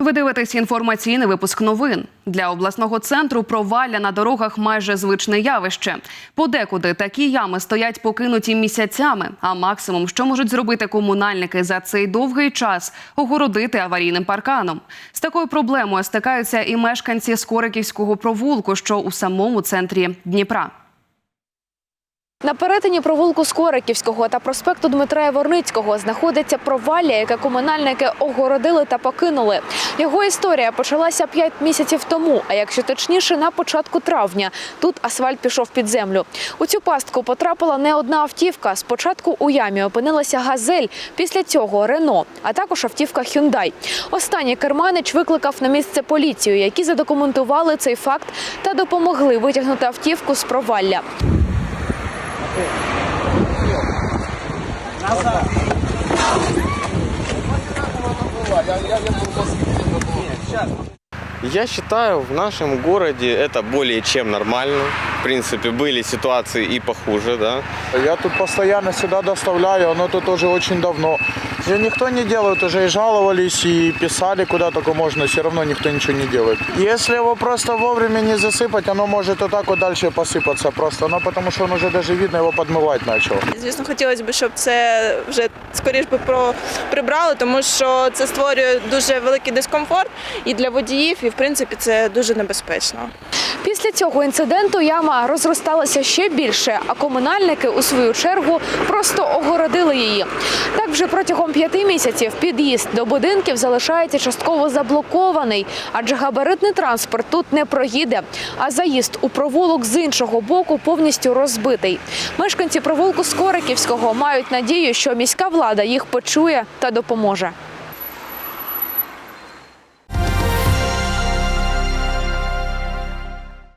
Ви дивитесь інформаційний випуск новин для обласного центру. Провалля на дорогах майже звичне явище. Подекуди такі ями стоять покинуті місяцями. А максимум, що можуть зробити комунальники за цей довгий час, огородити аварійним парканом. З такою проблемою стикаються і мешканці Скориківського провулку, що у самому центрі Дніпра. На перетині провулку Скориківського та проспекту Дмитра Яворницького знаходиться провалля, яке комунальники огородили та покинули. Його історія почалася 5 місяців тому, а якщо точніше, на початку травня. Тут асфальт пішов під землю. У цю пастку потрапила не одна автівка. Спочатку у ямі опинилася газель, після цього Рено, а також автівка Hyundai. Останній керманич викликав на місце поліцію, які задокументували цей факт та допомогли витягнути автівку з провалля. Я считаю, в нашем городе это более чем нормально. В принципе, были ситуации и похуже, да. Я тут постоянно сюда доставляю, оно тут уже очень давно. Уже никто не делает, уже и жаловались, и писали куда только можно, все равно никто ничего не делает. Если его просто вовремя не засыпать, оно может вот так вот дальше посыпаться просто, ну потому что он уже даже видно его подмывать начал. Звісно, хотілося б, щоб це вже скоріш би про прибрали, тому що це створює дуже великий дискомфорт і для водіїв, і в принципі це дуже небезпечно. Після цього інциденту яма розросталася ще більше, а комунальники у свою чергу просто огородили її. Так вже протягом п'яти місяців під'їзд до будинків залишається частково заблокований, адже габаритний транспорт тут не проїде. А заїзд у провулок з іншого боку повністю розбитий. Мешканці провулку Скориківського мають надію, що міська влада їх почує та допоможе.